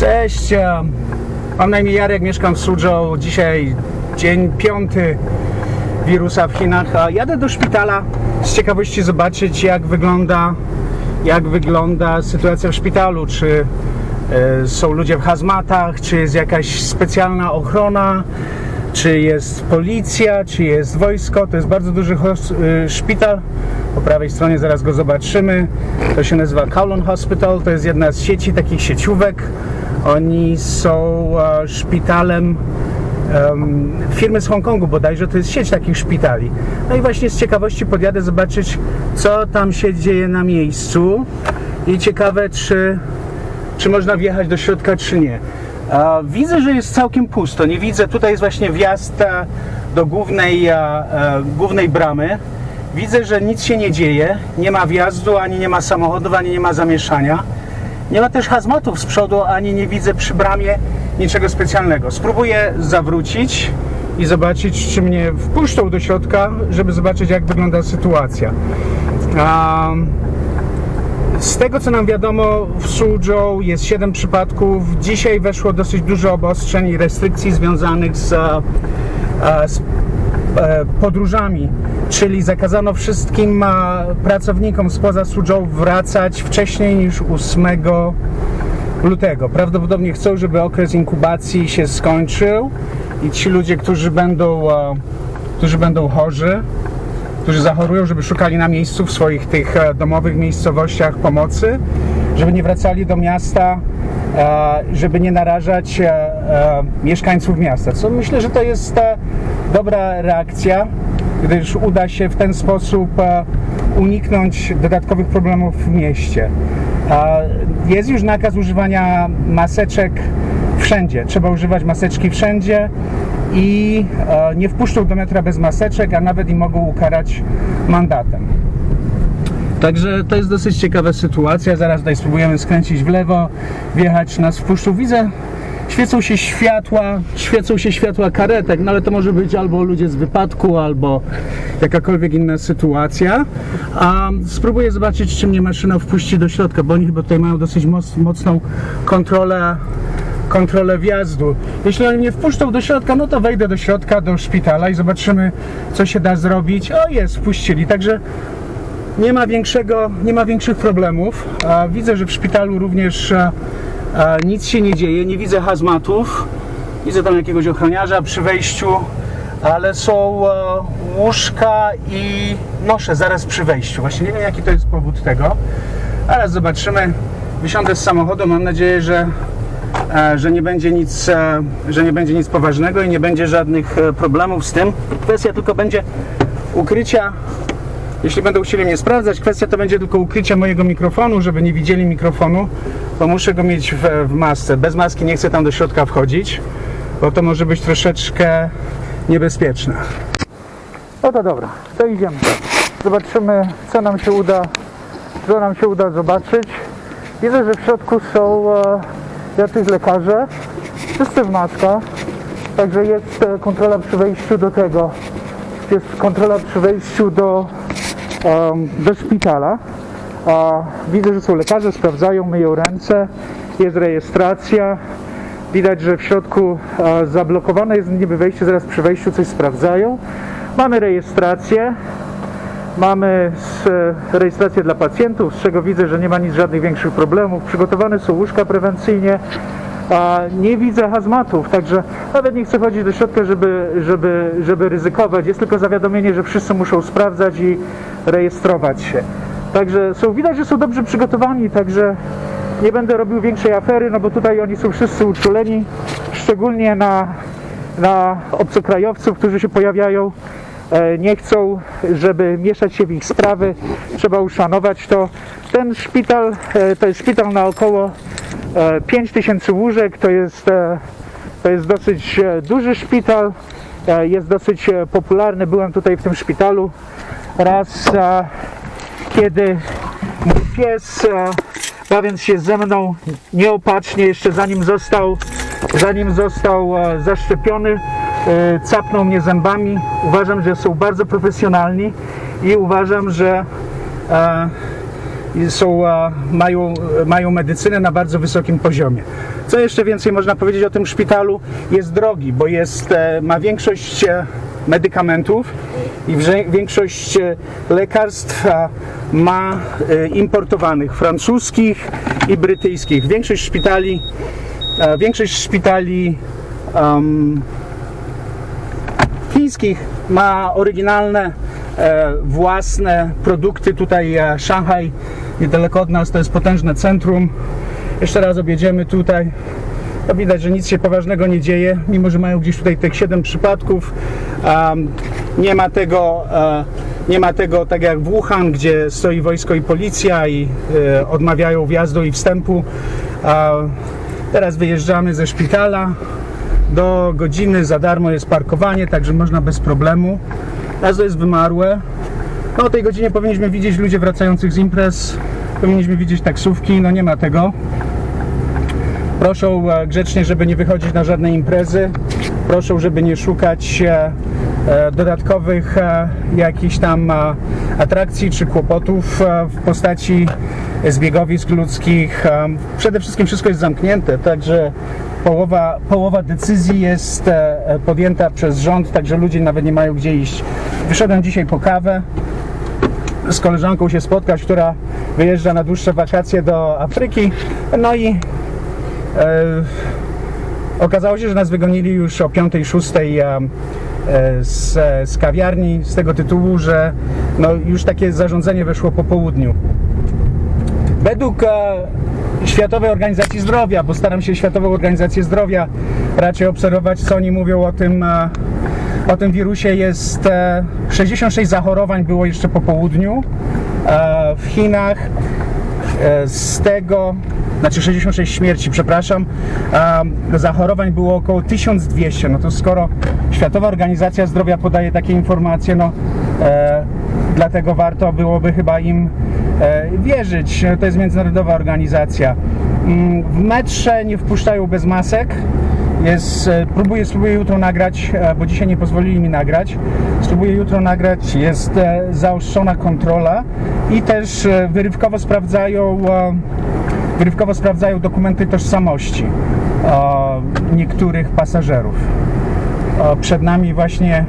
Cześć, e, mam na imię Jarek, mieszkam w Suzhou. Dzisiaj dzień piąty wirusa w Chinach. Jadę do szpitala z ciekawości zobaczyć jak wygląda, jak wygląda sytuacja w szpitalu. Czy e, są ludzie w hazmatach, czy jest jakaś specjalna ochrona, czy jest policja, czy jest wojsko. To jest bardzo duży y, szpital. Po prawej stronie zaraz go zobaczymy. To się nazywa Kowloon Hospital. To jest jedna z sieci takich sieciówek. Oni są e, szpitalem em, firmy z Hongkongu bodajże, to jest sieć takich szpitali. No i właśnie z ciekawości podjadę zobaczyć, co tam się dzieje na miejscu i ciekawe, czy, czy można wjechać do środka, czy nie. A, widzę, że jest całkiem pusto, nie widzę, tutaj jest właśnie wjazd e, do głównej, e, e, głównej bramy. Widzę, że nic się nie dzieje, nie ma wjazdu, ani nie ma samochodów, ani nie ma zamieszania. Nie ma też hazmatów z przodu, ani nie widzę przy bramie niczego specjalnego. Spróbuję zawrócić i zobaczyć, czy mnie wpuszczą do środka, żeby zobaczyć, jak wygląda sytuacja. Um, z tego co nam wiadomo, w Suzhou jest 7 przypadków. Dzisiaj weszło dosyć dużo obostrzeń i restrykcji związanych z, z podróżami, czyli zakazano wszystkim e, pracownikom spoza Suzhou wracać wcześniej niż 8 lutego. Prawdopodobnie chcą, żeby okres inkubacji się skończył i ci ludzie, którzy będą, e, którzy będą chorzy, którzy zachorują, żeby szukali na miejscu w swoich tych e, domowych miejscowościach pomocy, żeby nie wracali do miasta, e, żeby nie narażać e, e, mieszkańców miasta. Co myślę, że to jest e, dobra reakcja, gdyż uda się w ten sposób e, uniknąć dodatkowych problemów w mieście. Jest już nakaz używania maseczek wszędzie. Trzeba używać maseczki wszędzie i e, nie wpuszczą do metra bez maseczek, a nawet i mogą ukarać mandatem. Także to jest dosyć ciekawa sytuacja. Zaraz tutaj spróbujemy skręcić w lewo, wjechać nas wpuszczą. Widzę, świecą się światła, świecą się światła karetek, no ale to może być albo ludzie z wypadku, albo jakakolwiek inna sytuacja. A spróbuję zobaczyć, czy mnie maszyna wpuści do środka, bo oni chyba tutaj mają dosyć moc, mocną kontrolę kontrolę wjazdu. Jeśli oni mnie wpuszczą do środka, no to wejdę do środka, do szpitala i zobaczymy, co się da zrobić. O, jest, wpuścili. Także nie ma większego, nie ma większych problemów. Widzę, że w szpitalu również a, nic się nie dzieje. Nie widzę hazmatów. Widzę tam jakiegoś ochroniarza przy wejściu, ale są e, łóżka i nosze zaraz przy wejściu. Właśnie nie wiem, jaki to jest powód tego, ale zobaczymy. Wysiądę z samochodu. Mam nadzieję, że e, że nie będzie nic, e, że nie będzie nic poważnego i nie będzie żadnych problemów z tym. Kwestia tylko będzie ukrycia, jeśli będą chcieli mnie sprawdzać, kwestia to będzie tylko ukrycia mojego mikrofonu, żeby nie widzieli mikrofonu, bo muszę go mieć w, w masce. Bez maski nie chcę tam do środka wchodzić, bo to może być troszeczkę niebezpieczne. No to dobra, to idziemy. Zobaczymy, co nam się uda, co nam się uda zobaczyć. Widzę, że w środku są e, jacyś lekarze, wszyscy w maskach, także jest e, kontrola przy wejściu do tego, jest kontrola przy wejściu do, do szpitala. Widzę, że są lekarze, sprawdzają, myją ręce, jest rejestracja. Widać, że w środku zablokowane jest niby wejście, zaraz przy wejściu coś sprawdzają. Mamy rejestrację, Mamy rejestrację dla pacjentów, z czego widzę, że nie ma nic żadnych większych problemów. Przygotowane są łóżka prewencyjnie. Nie widzę hazmatów, także nawet nie chcę chodzić do środka, żeby, żeby, żeby ryzykować. Jest tylko zawiadomienie, że wszyscy muszą sprawdzać i rejestrować się. Także są, widać, że są dobrze przygotowani, także nie będę robił większej afery, no bo tutaj oni są wszyscy uczuleni, szczególnie na, na obcokrajowców, którzy się pojawiają e, nie chcą, żeby mieszać się w ich sprawy, trzeba uszanować to. Ten szpital e, to jest szpital na około e, 5000 łóżek, to jest, e, to jest dosyć e, duży szpital, e, jest dosyć e, popularny. Byłem tutaj w tym szpitalu raz, kiedy mój pies e, bawiąc się ze mną nieopatrznie, jeszcze zanim został, zanim został e, zaszczepiony, e, capnął mnie zębami. Uważam, że są bardzo profesjonalni i uważam, że są, mają, mają medycynę na bardzo wysokim poziomie. Co jeszcze więcej można powiedzieć o tym szpitalu? Jest drogi, bo jest, ma większość medykamentów i większość e, lekarstw ma e, importowanych, francuskich i brytyjskich. Większość szpitali, e, większość szpitali em, chińskich ma oryginalne własne produkty. Tutaj Szanghaj, niedaleko od nas, to jest potężne centrum. Jeszcze raz objedziemy tutaj. Widać, że nic się poważnego nie dzieje, mimo że mają gdzieś tutaj tych 7 przypadków. Nie ma tego, e, nie ma tego tak jak w Wuhan, gdzie stoi wojsko i policja i e, odmawiają wjazdu i wstępu. Teraz wyjeżdżamy ze szpitala do godziny za darmo jest parkowanie, także można bez problemu. Miasto jest wymarłe. No, o tej godzinie powinniśmy widzieć ludzi wracających z imprez, powinniśmy widzieć taksówki, no nie ma tego. Proszą e, grzecznie, żeby nie wychodzić na żadne imprezy. Proszą, żeby nie szukać e, e, dodatkowych jakichś tam atrakcji czy kłopotów w postaci zbiegowisk ludzkich. Przede wszystkim wszystko jest zamknięte, także połowa, połowa decyzji jest podjęta przez rząd, także ludzie nawet nie mają gdzie iść. Wyszedłem dzisiaj po kawę z koleżanką się spotkać, która wyjeżdża na dłuższe wakacje do Afryki. No i okazało się, że nas wygonili już o 5, 6 e, e, z, z kawiarni z tego tytułu, że no, już takie zarządzenie weszło po południu. Według e, Światowej Organizacji Zdrowia, bo staram się Światową Organizację Zdrowia raczej obserwować, co oni mówią o tym, e, o tym wirusie, jest e, 66 zachorowań było jeszcze po południu e, w Chinach. E, Z tego, znaczy 66 śmierci, przepraszam, zachorowań było około 1200. No to skoro Światowa Organizacja Zdrowia podaje takie informacje, no e, dlatego warto byłoby chyba im e, wierzyć. To jest międzynarodowa organizacja. Mm, W metrze nie wpuszczają bez masek. Jest, e, próbuję, spróbuję jutro nagrać, e, bo dzisiaj nie pozwolili mi nagrać. Spróbuję jutro nagrać. Jest e, zaostrzona kontrola i też wyrywkowo sprawdzają, wyrywkowo sprawdzają dokumenty tożsamości e, niektórych pasażerów. E, Przed nami właśnie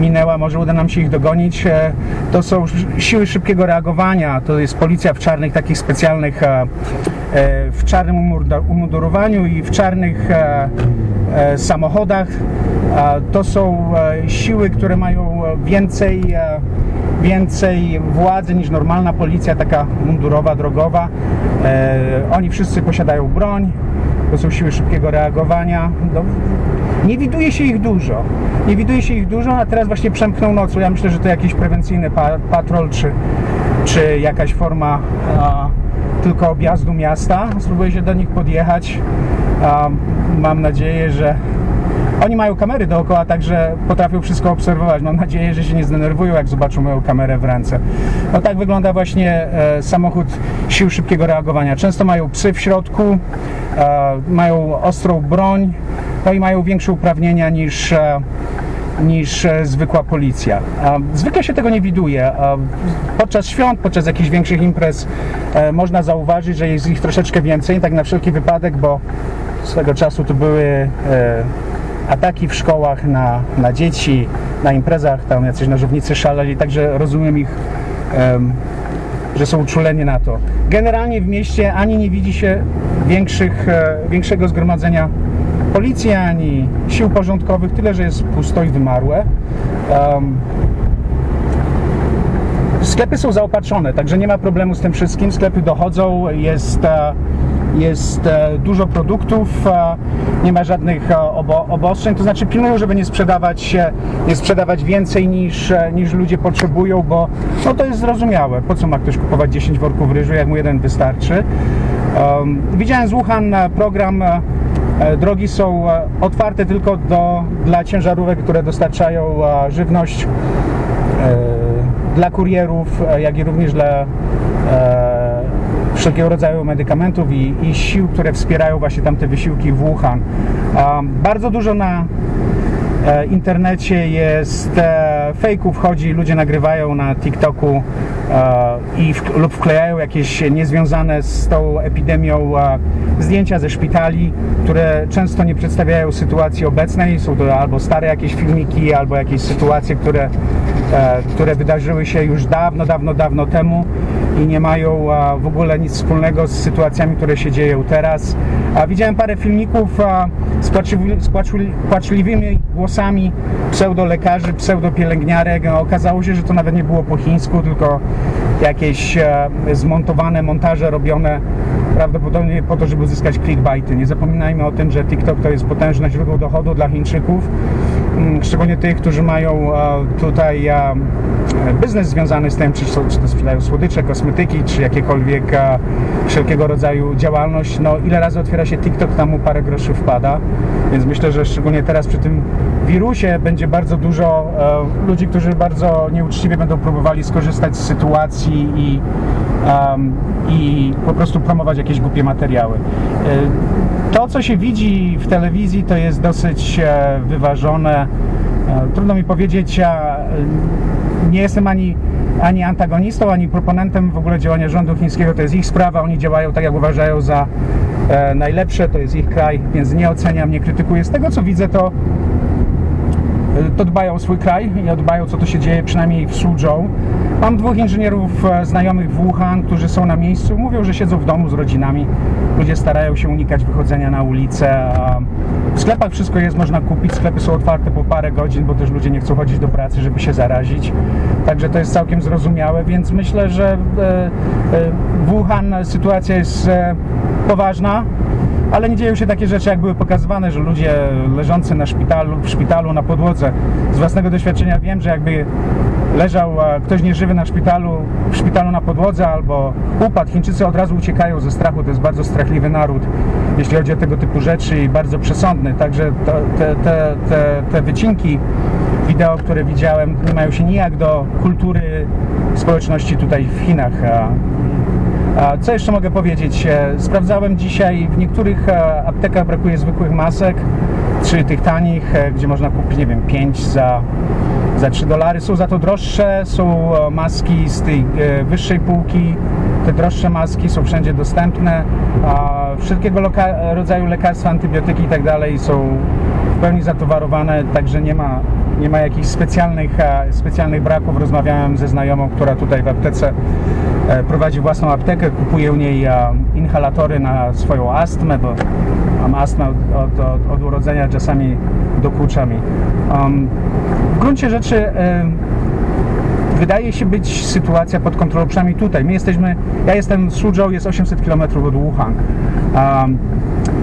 minęła, może uda nam się ich dogonić. E, To są siły szybkiego reagowania, to jest policja w czarnych, takich specjalnych, w czarnym umundurowaniu i w czarnych samochodach. To są siły, które mają więcej, więcej władzy niż normalna policja, taka mundurowa, drogowa. E, Oni wszyscy posiadają broń, to są siły szybkiego reagowania. No, nie widuje się ich dużo. Nie widuje się ich dużo, a teraz właśnie przemknął nocą. Ja myślę, że to jakiś prewencyjny pa patrol, czy, czy jakaś forma a, tylko objazdu miasta. Spróbuję się do nich podjechać. A, mam nadzieję, że oni mają kamery dookoła, także potrafią wszystko obserwować. Mam nadzieję, że się nie zdenerwują, jak zobaczą moją kamerę w ręce. No tak wygląda właśnie e, samochód sił szybkiego reagowania. Często mają psy w środku, e, mają ostrą broń, no i mają większe uprawnienia niż, e, niż e, zwykła policja. Zwykle się tego nie widuje. Podczas świąt, podczas jakichś większych imprez e, można zauważyć, że jest ich troszeczkę więcej, tak na wszelki wypadek, bo swego czasu to były e, ataki w szkołach na, na dzieci, na imprezach, tam jacyś nożownicy szaleli, także rozumiem ich, em, że są uczuleni na to. Generalnie w mieście ani nie widzi się większych, e, większego zgromadzenia policji, ani sił porządkowych, tyle, że jest pusto i wymarłe. Em, Sklepy są zaopatrzone, także nie ma problemu z tym wszystkim. Sklepy dochodzą, jest, e, jest e, dużo produktów, e, nie ma żadnych e, obo, obostrzeń, to znaczy pilnują, żeby nie sprzedawać, nie sprzedawać więcej niż, niż ludzie potrzebują, bo no to jest zrozumiałe. Po co ma ktoś kupować 10 worków ryżu, jak mu jeden wystarczy? Um, widziałem z Wuhan program Drogi są otwarte tylko do, dla ciężarówek, które dostarczają żywność dla kurierów, jak i również dla wszelkiego rodzaju medykamentów i, i sił, które wspierają właśnie tamte wysiłki w Wuhan. Um, bardzo dużo na e, internecie jest e, fejków chodzi, ludzie nagrywają na TikToku e, i w, lub wklejają jakieś niezwiązane z tą epidemią e, zdjęcia ze szpitali, które często nie przedstawiają sytuacji obecnej. Są to albo stare jakieś filmiki, albo jakieś sytuacje, które, e, które wydarzyły się już dawno, dawno, dawno temu i nie mają w ogóle nic wspólnego z sytuacjami, które się dzieją teraz. Widziałem parę filmików z płaczliwi- z płaczli- płaczliwymi głosami pseudolekarzy, pseudopielęgniarek. No, okazało się, że to nawet nie było po chińsku, tylko jakieś e, zmontowane montaże robione prawdopodobnie po to, żeby uzyskać clickbaity. Nie zapominajmy o tym, że TikTok to jest potężne źródło dochodu dla Chińczyków, szczególnie tych, którzy mają e, tutaj e, biznes związany z tym, czy, to sprzedają słodycze, kosmetyki, czy jakiekolwiek e, wszelkiego rodzaju działalność. No ile razy otwiera się TikTok, tam mu parę groszy wpada, więc myślę, że szczególnie teraz przy tym wirusie będzie bardzo dużo ludzi, którzy bardzo nieuczciwie będą próbowali skorzystać z sytuacji i, i po prostu promować jakieś głupie materiały. To, co się widzi w telewizji, to jest dosyć wyważone. E, Trudno mi powiedzieć, a e, nie jestem ani, ani antagonistą, ani proponentem w ogóle działania rządu chińskiego. To jest ich sprawa, oni działają tak, jak uważają za e, najlepsze, to jest ich kraj, więc nie oceniam, nie krytykuję. Z tego, co widzę, to to dbają o swój kraj i dbają co to się dzieje, przynajmniej w Suzhou. Mam dwóch inżynierów znajomych w Wuhan, którzy są na miejscu. Mówią, że siedzą w domu z rodzinami. Ludzie starają się unikać wychodzenia na ulicę. a W sklepach wszystko jest, można kupić. Sklepy są otwarte po parę godzin, bo też ludzie nie chcą chodzić do pracy, żeby się zarazić. Także to jest całkiem zrozumiałe, więc myślę, że e, e, w Wuhan sytuacja jest e, poważna ale nie dzieją się takie rzeczy, jak były pokazywane, że ludzie leżący na szpitalu, w szpitalu na podłodze. Z własnego doświadczenia wiem, że jakby leżał ktoś nieżywy na szpitalu, w szpitalu na podłodze albo upadł, Chińczycy od razu uciekają ze strachu. To jest bardzo strachliwy naród, jeśli chodzi o tego typu rzeczy i bardzo przesądny. Także te, te, te, te wycinki wideo, które widziałem, nie mają się nijak do kultury społeczności tutaj w Chinach. Co jeszcze mogę powiedzieć? E, Sprawdzałem dzisiaj, w niektórych e, aptekach brakuje zwykłych masek, czy tych tanich, e, gdzie można kupić, nie wiem, 5 za, za 3 dolary. Są za to droższe, są maski z tej wyższej półki, te droższe maski są wszędzie dostępne. Wszelkiego rodzaju lekarstwa, antybiotyki i tak dalej są w pełni zatowarowane, także nie ma, nie ma jakichś specjalnych, specjalnych braków. Rozmawiałem ze znajomą, która tutaj w aptece prowadzi własną aptekę, kupuje u niej e, inhalatory na swoją astmę, bo mam astmę od, od, od, od urodzenia, czasami dokucza mi. Um, w gruncie rzeczy e, wydaje się być sytuacja pod kontrolą, przynajmniej tutaj. My jesteśmy, ja jestem Suzhou, jest 800 km od Wuhan. Um,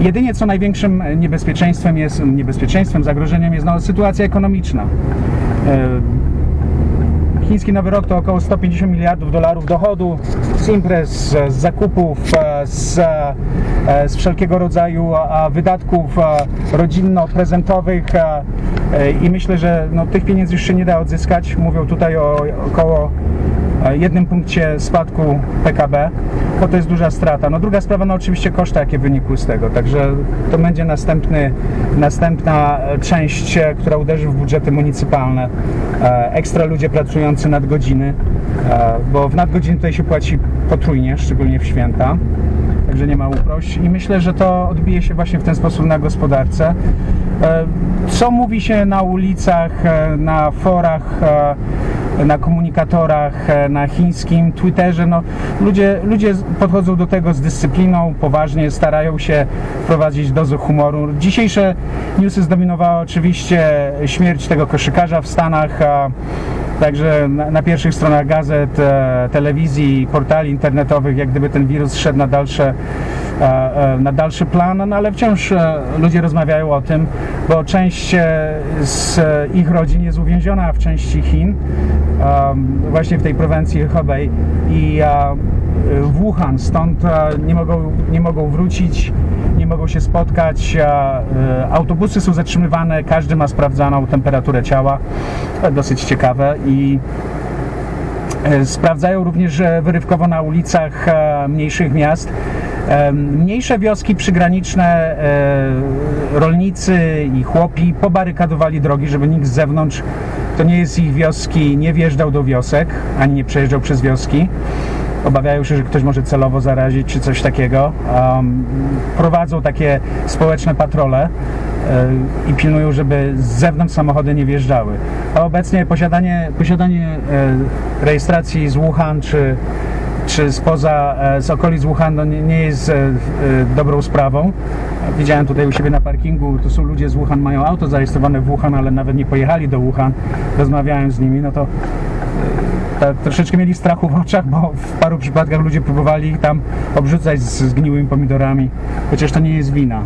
jedynie co największym niebezpieczeństwem jest, niebezpieczeństwem, zagrożeniem jest no, sytuacja ekonomiczna. E, Chiński Nowy Rok to około 150 miliardów dolarów dochodu z imprez, z zakupów, e, z, e, z wszelkiego rodzaju e, wydatków e, rodzinno-prezentowych e, e, i myślę, że no, tych pieniędzy już się nie da odzyskać. Mówią tutaj o około e, jednym punkcie spadku PKB, to to jest duża strata. No druga sprawa, no oczywiście koszty, jakie wynikły z tego, także to będzie następny, następna e, część, e, która uderzy w budżety municypalne. E, Ekstra ludzie pracujący nad godziny, e, bo w nadgodziny tutaj się płaci potrójnie, szczególnie w święta. Także nie ma uprość i myślę, że to odbije się właśnie w ten sposób na gospodarce. E, Co mówi się na ulicach, e, na forach, e, na komunikatorach, e, na chińskim Twitterze? No, ludzie, ludzie podchodzą do tego z dyscypliną, poważnie, starają się wprowadzić dozę humoru. Dzisiejsze newsy zdominowała oczywiście śmierć tego koszykarza w Stanach. a Także na, na pierwszych stronach gazet, e, telewizji, portali internetowych, jak gdyby ten wirus szedł na dalsze, na dalszy plan, no ale wciąż e, ludzie rozmawiają o tym, bo część e, z e, ich rodzin jest uwięziona w części Chin, właśnie w tej prowincji Hebei i e, Wuhan, stąd e, nie mogą, nie mogą wrócić, nie mogą się spotkać, e, autobusy są zatrzymywane, każdy ma sprawdzaną temperaturę ciała, dosyć ciekawe i e, sprawdzają również e, wyrywkowo na ulicach e, mniejszych miast Mniejsze wioski przygraniczne, e, rolnicy i chłopi pobarykadowali drogi, żeby nikt z zewnątrz, to nie jest ich wioski, nie wjeżdżał do wiosek, ani nie przejeżdżał przez wioski. Obawiają się, że ktoś może celowo zarazić czy coś takiego. Prowadzą takie społeczne patrole e, i pilnują, żeby z zewnątrz samochody nie wjeżdżały. A obecnie posiadanie, posiadanie e, rejestracji z Wuhan czy czy spoza, e, z okolic Wuhan no nie, jest e, e, dobrą sprawą. Widziałem tutaj u siebie na parkingu, to są ludzie z Wuhan, mają auto zarejestrowane w Wuhan, ale nawet nie pojechali do Wuhan. Rozmawiałem z nimi, no to troszeczkę mieli strachu w oczach, bo w paru przypadkach ludzie próbowali ich tam obrzucać z zgniłymi pomidorami, chociaż to nie jest wina.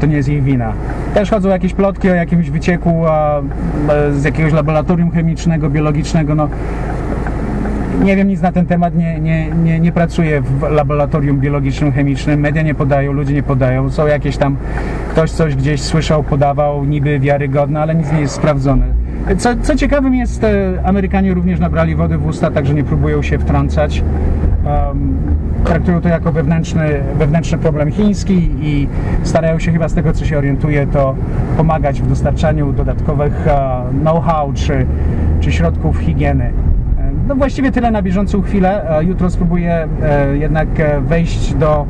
To nie jest jej wina. Też chodzą jakieś plotki o jakimś wycieku a, z jakiegoś laboratorium chemicznego, biologicznego. No, nie wiem nic na ten temat, nie, nie, nie, nie pracuję w laboratorium biologicznym, chemicznym, media nie podają, ludzie nie podają, są jakieś tam, ktoś coś gdzieś słyszał, podawał, niby wiarygodne, ale nic nie jest sprawdzone. Co, co ciekawym jest, e, Amerykanie również nabrali wody w usta, także nie próbują się wtrącać. Um, traktują to jako wewnętrzny, wewnętrzny problem chiński i starają się chyba z tego, co się orientuje, to pomagać w dostarczaniu dodatkowych e, know-how czy, czy środków higieny. No właściwie tyle na bieżącą chwilę. E, Jutro spróbuję e, jednak e, wejść do,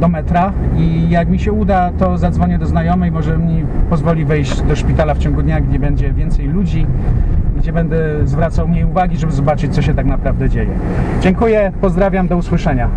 do metra i jak mi się uda, to zadzwonię do znajomej, może mi pozwoli wejść do szpitala w ciągu dnia, gdzie będzie więcej ludzi, gdzie będę zwracał mniej uwagi, żeby zobaczyć, co się tak naprawdę dzieje. Dziękuję, pozdrawiam, do usłyszenia.